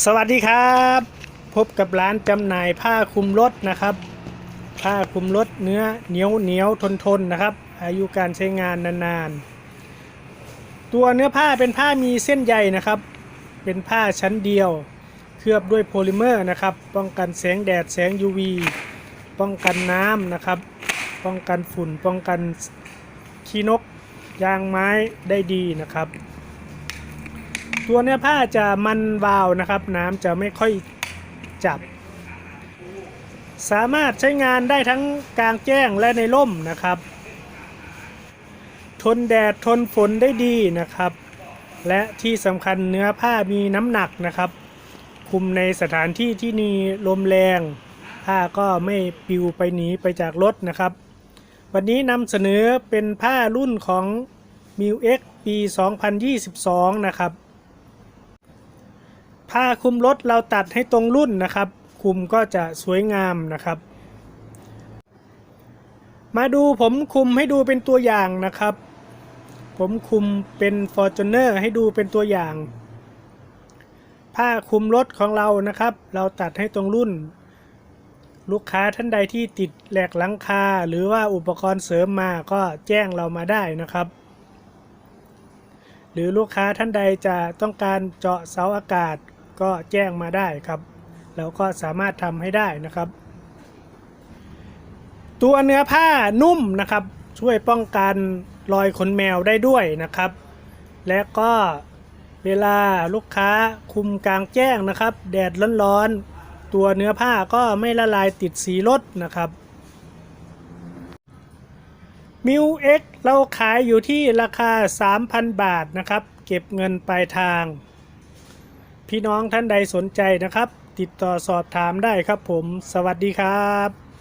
สวัสดีครับ พบกับร้านจำหน่ายผ้าคลุมรถนะครับ ผ้าคลุมรถเนื้อเหนียวเหนียวทนทนนะครับ อายุการใช้งานนานๆ ตัวเนื้อผ้าเป็นผ้ามีเส้นใยนะครับ เป็นผ้าชั้นเดียว เคลือบด้วยโพลิเมอร์นะครับ ป้องกันแสงแดดแสง UV ป้องกันน้ำนะครับ ป้องกันฝุ่น ป้องกันขี้นกยางไม้ได้ดีนะครับ ตัวเนื้อผ้าจะมันวาวนะครับ น้ำจะไม่ค่อยจับ สามารถใช้งานได้ทั้งกลางแจ้งและในร่มนะครับ ทนแดดทนฝนได้ดีนะครับ และที่สำคัญเนื้อผ้ามีน้ำหนักนะครับ คุมในสถานที่ที่มีลมแรง ผ้าก็ไม่ปลิวไปหนีไปจากรถนะครับ วันนี้นำเสนอเป็นผ้ารุ่นของ m i u X ปี 2022 นะครับ ผ้าคลุมรถเราตัดให้ตรงรุ่นนะครับคลุมก็จะสวยงามนะครับ มาดูผมคลุมให้ดูเป็นตัวอย่างนะครับ ผมคลุมเป็น Fortuner ให้ดูเป็นตัวอย่าง ผ้าคลุมรถของเรานะครับ เราตัดให้ตรงรุ่น ลูกค้าท่านใดที่ติดแหลกหลังคา หรือว่าอุปกรณ์เสริมมาก็แจ้งเรามาได้นะครับหรือลูกค้าท่านใดจะต้องการเจาะเสาอากาศ ก็แจ้งมาได้ครับเราก็สามารถทำให้ได้นะครับ ตัวเนื้อผ้านุ่มนะครับ ช่วยป้องกันรอยขนแมวได้ด้วยนะครับ และก็เวลาลูกค้าคุมกลางแจ้งนะครับ แดดร้อนๆตัวเนื้อผ้าก็ไม่ละลายติดสีรถนะครับมิวเอ็กเราขายอยู่ที่ราคา 3,000 บาทนะครับ เก็บเงินปลายทาง พี่น้องท่านใดสนใจนะครับ ติดต่อสอบถามได้ครับผม สวัสดีครับ